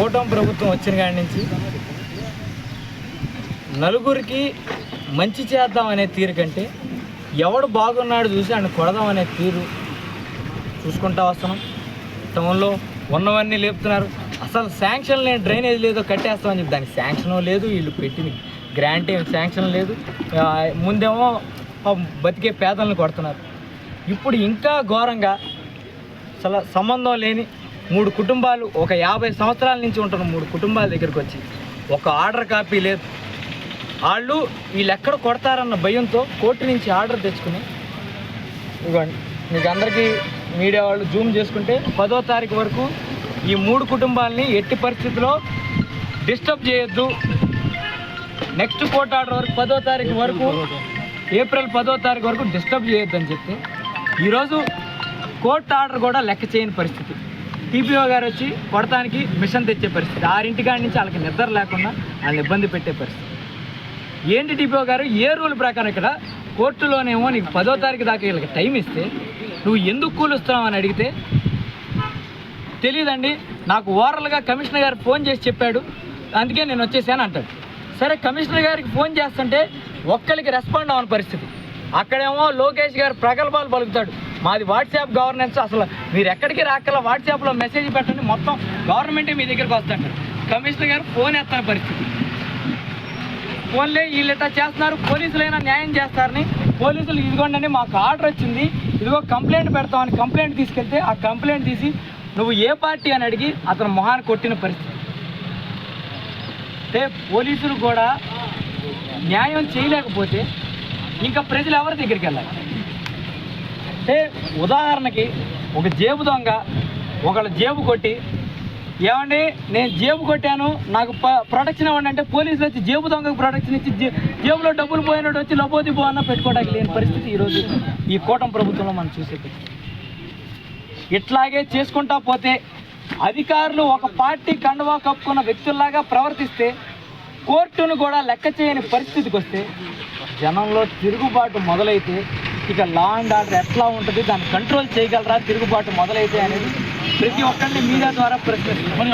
కూటమి ప్రభుత్వం వచ్చిన కాడి నుంచి నలుగురికి మంచి చేద్దాం అనే తీరు కంటే ఎవడు బాగున్నాడు చూసి ఆయన కొడదాం అనే తీరు చూసుకుంటా వస్తున్నాం. టౌన్లో ఉన్నవన్నీ లేపుతున్నారు. అసలు శాంక్షన్ లేని డ్రైనేజ్ లేదో కట్టేస్తామని చెప్పి దానికి శాంక్షన్ లేదు. వీళ్ళు పెట్టిన గ్రాంట్ ఏం శాంక్షన్ లేదు. ముందేమో బతికే పేదలను కొడుతున్నారు. ఇప్పుడు ఇంకా ఘోరంగా చాలా సంబంధం లేని మూడు కుటుంబాలు ఒక యాభై సంవత్సరాల నుంచి ఉంటున్న మూడు కుటుంబాల దగ్గరికి వచ్చి ఒక ఆర్డర్ కాపీ లేదు. వాళ్ళు వీళ్ళు ఎక్కడ కొడతారన్న భయంతో కోర్టు నుంచి ఆర్డర్ తెచ్చుకుని ఇవ్వండి. మీకు అందరికీ మీడియా వాళ్ళు జూమ్ చేసుకుంటే పదో తారీఖు వరకు ఈ మూడు కుటుంబాలని ఎట్టి పరిస్థితిలో డిస్టర్బ్ చేయొద్దు. నెక్స్ట్ కోర్టు ఆర్డర్ వరకు పదో తారీఖు వరకు ఏప్రిల్ పదో తారీఖు వరకు డిస్టర్బ్ చేయొద్దు అని చెప్పి ఈరోజు కోర్టు ఆర్డర్ కూడా లెక్క చేయని పరిస్థితి. టీపీఓ గారు వచ్చి కొడటానికి మిషన్ తెచ్చే పరిస్థితి. ఆరింటికాడి నుంచి వాళ్ళకి నిద్ర లేకుండా వాళ్ళని ఇబ్బంది పెట్టే పరిస్థితి. ఏంటి టీపీఓ గారు? ఏ రూల్ ప్రకారం ఇక్కడ కోర్టులోనేమో నీకు పదో తారీఖు దాకా వీళ్ళకి టైం ఇస్తే నువ్వు ఎందుకు కూలుస్తున్నావు అని అడిగితే తెలియదండి నాకు ఓవరాల్గా కమిషనర్ గారు ఫోన్ చేసి చెప్పాడు. అందుకే నేను వచ్చేసాను అంటాడు. సరే కమిషనర్ గారికి ఫోన్ చేస్తుంటే ఒక్కరికి రెస్పాండ్ అవ్వని పరిస్థితి. అక్కడేమో లోకేష్ గారు ప్రగల్భాలు పలుకుతాడు. మాది వాట్సాప్ గవర్నెన్స్. అసలు మీరు ఎక్కడికి రాకల వాట్సాప్లో మెసేజ్ పెట్టండి. మొత్తం గవర్నమెంటే మీ దగ్గరికి వస్తుంటారు కమిషనర్ గారు ఫోన్ ఎత్తని పరిస్థితి. ఫోన్లే వీళ్ళు ఇట్లా చేస్తున్నారు. పోలీసులైనా న్యాయం చేస్తారని పోలీసులు ఇదిగోండి మాకు ఆర్డర్ వచ్చింది. ఇదిగో కంప్లైంట్ పెడతామని కంప్లైంట్ తీసుకెళ్తే ఆ కంప్లైంట్ తీసి నువ్వు ఏ పార్టీ అని అడిగి అతను మొహాన్ని కొట్టిన పరిస్థితి. అంటే పోలీసులు కూడా న్యాయం చేయలేకపోతే ఇంకా ప్రజలు ఎవరి దగ్గరికి వెళ్ళాలి? అంటే ఉదాహరణకి ఒక జేబు దొంగ ఒకళ్ళ జేబు కొట్టి ఏమండి నేను జేబు కొట్టాను నాకు ప్రొటెక్షన్ ఇవ్వండి అంటే పోలీసులు వచ్చి జేబు దొంగకు ప్రొటెక్షన్ ఇచ్చి జే- జేబులో డబ్బులు పోయినట్టు వచ్చి లబోది పో అన్న పెట్టుకోవడానికి లేని పరిస్థితి ఈరోజు ఈ కూటమి ప్రభుత్వంలో మనం చూసేది. ఇట్లాగే చేసుకుంటా పోతే అధికారులు ఒక పార్టీ కండువా కప్పుకున్న వ్యక్తుల్లాగా ప్రవర్తిస్తే కోర్టును కూడా లెక్క చేయని పరిస్థితికి వస్తే జనంలో తిరుగుబాటు మొదలైతే ఇక లా అండ్ ఆర్డర్ ఎట్లా ఉంటుంది దాన్ని కంట్రోల్ చేయగలరా? తిరుగుబాటు మొదలైతే అనేది ప్రతి ఒక్కరిని మీడియా ద్వారా ప్రశ్నిస్తున్నారు